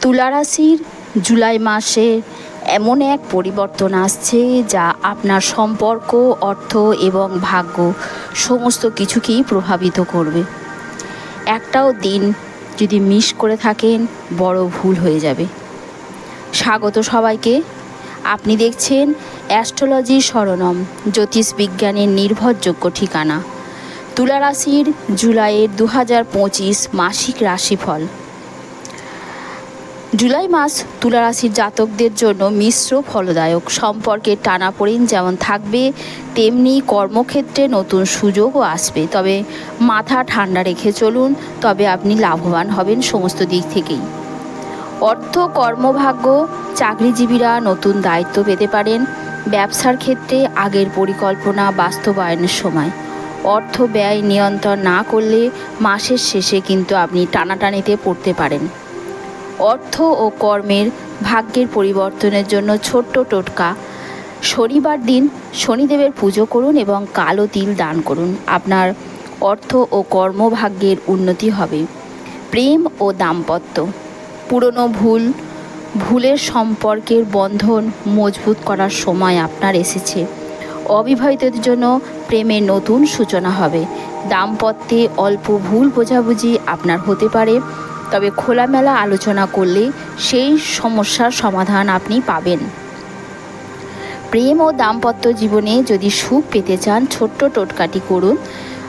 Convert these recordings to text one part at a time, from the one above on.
তুলা রাশির জুলাই মাসে এমন এক পরিবর্তন আসছে যা আপনার সম্পর্ক, অর্থ এবং ভাগ্য সমস্ত কিছুকেই প্রভাবিত করবে। একটাও দিন যদি মিস করে থাকেন, বড় ভুল হয়ে যাবে। স্বাগত সবাইকে। আপনি দেখছেন অ্যাস্ট্রোলজি সরণম জ্যোতিষ বিজ্ঞানের নির্ভরযোগ্য ঠিকানা। তুলা রাশির জুলাইয়ের দু হাজার পঁচিশ মাসিক রাশিফল। জুলাই মাস তুলা রাশির জাতকদের জন্য মিশ্র ফলদায়ক। সম্পর্কের টানাপোড়েন যেমন থাকবে, তেমনি কর্মক্ষেত্রে নতুন সুযোগও আসবে। তবে মাথা ঠান্ডা রেখে চলুন, তবে আপনি লাভবান হবেন সমস্ত দিক থেকেই। অর্থ, কর্মভাগ্য, চাকরিজীবীরা নতুন দায়িত্ব পেতে পারেন। ব্যবসার ক্ষেত্রে আগের পরিকল্পনা বাস্তবায়নের সময়। অর্থ ব্যয় নিয়ন্ত্রণ না করলে মাসের শেষে কিন্তু আপনি টানাটানিতে পড়তে পারেন। অর্থ ও কর্মের ভাগ্যের পরিবর্তনের জন্য ছোট্ট টোটকা। শনিবার দিন শনিদেবের পুজো করুন এবং কালো তিল দান করুন। আপনার অর্থ ও কর্মভাগ্যের উন্নতি হবে। প্রেম ও দাম্পত্য। পুরনো ভুল, ভুলের সম্পর্কের বন্ধন মজবুত করার সময় আপনার এসেছে। অবিবাহিতদের জন্য প্রেমের নতুন সূচনা হবে। দাম্পত্যে অল্প ভুল বোঝাবুঝি আপনার হতে পারে। তবে খোলামেলা আলোচনা করলে সেই সমস্যার সমাধান আপনি পাবেন। প্রেম ও দাম্পত্য জীবনে যদি সুখ পেতে চান, ছোট্ট টোটকাটি করুন।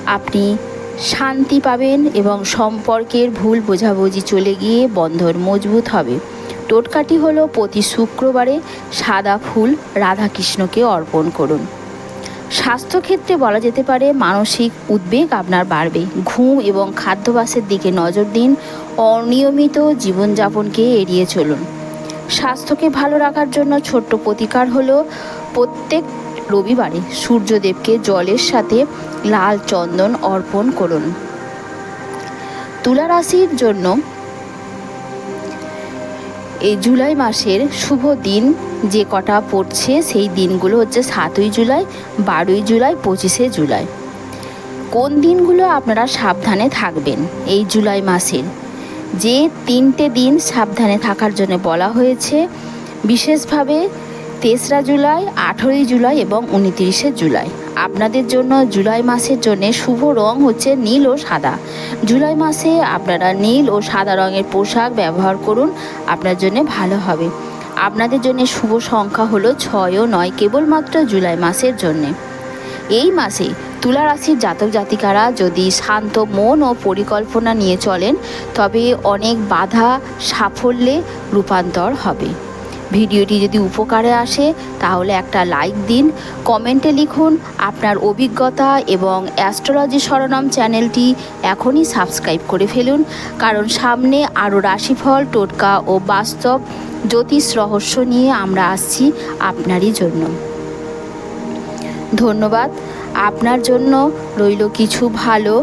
আপনি শান্তি পাবেন এবং সম্পর্কের ভুল বোঝাবুঝি চলে গিয়ে বন্ধন মজবুত হবে। টোটকাটি হলো প্রতি শুক্রবারে সাদা ফুল রাধাকৃষ্ণকে অর্পণ করুন। স্বাস্থ্যক্ষেত্রে বলা যেতে পারে মানসিক উদ্বেগ আপনার বাড়বে। ঘুম এবং খাদ্যাভ্যাসের দিকে নজর দিন, অনিয়মিত জীবনযাপনকে এড়িয়ে চলুন। স্বাস্থ্যকে ভালো রাখার জন্য ছোট্ট প্রতিকার হলো, প্রত্যেক রবিবারে সূর্যদেবকে জলের সাথে লাল চন্দন অর্পণ করুন। তুলা রাশির জন্য এই জুলাই মাসের শুভ দিন যে কটা পড়ছে, সেই দিনগুলো হচ্ছে সাতই জুলাই, বারোই জুলাই, পঁচিশে জুলাই। কোন দিনগুলো আপনারা সাবধানে থাকবেন এই জুলাই মাসের? যে তিনটে দিন সাবধানে থাকার জন্য বলা হয়েছে, বিশেষভাবে তেসরা জুলাই, আঠেরোই জুলাই এবং উনতিরিশে জুলাই। আপনাদের জন্য জুলাই মাসের জন্য শুভ রং হচ্ছে নীল ও সাদা। জুলাই মাসে আপনারা নীল ও সাদা রঙের পোশাক ব্যবহার করুন, আপনার জন্য ভালো হবে। আপনাদের জন্য শুভ সংখ্যা হলো ছয় ও নয় কেবলমাত্র জুলাই মাসের জন্যে। এই মাসে তুলা রাশির জাতক জাতিকারা যদি শান্ত মন ও পরিকল্পনা নিয়ে চলেন, তবে অনেক বাধা সাফল্যে রূপান্তর হবে। ভিডিওটি যদি উপকারে আসে, তাহলে একটা লাইক দিন, কমেন্টে লিখুন আপনার অভিজ্ঞতা এবং অ্যাস্ট্রোলজি সরনাম চ্যানেলটি এখনই সাবস্ক্রাইব করে ফেলুন। কারণ সামনে আরও রাশিফল, টোটকা ও বাস্তব জ্যোতিষ রহস্য নিয়ে আমরা আসছি আপনারই জন্য। ধন্যবাদ। আপনার জন্য রইল কিছু ভালো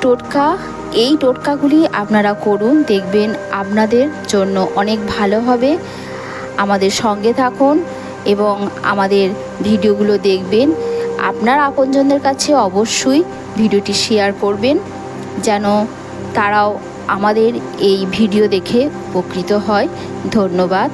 টোটকা এই টোটকাগুলি আপনারা করুন, দেখবেন আপনাদের জন্য অনেক ভালো হবে। আমাদের সঙ্গে থাকুন এবং আমাদের ভিডিওগুলো দেখবেন। আপনার আপনজনদের কাছে অবশ্যই ভিডিওটি শেয়ার করবেন, যেন তারাও আমাদের এই ভিডিও দেখে উপকৃত হয়। ধন্যবাদ।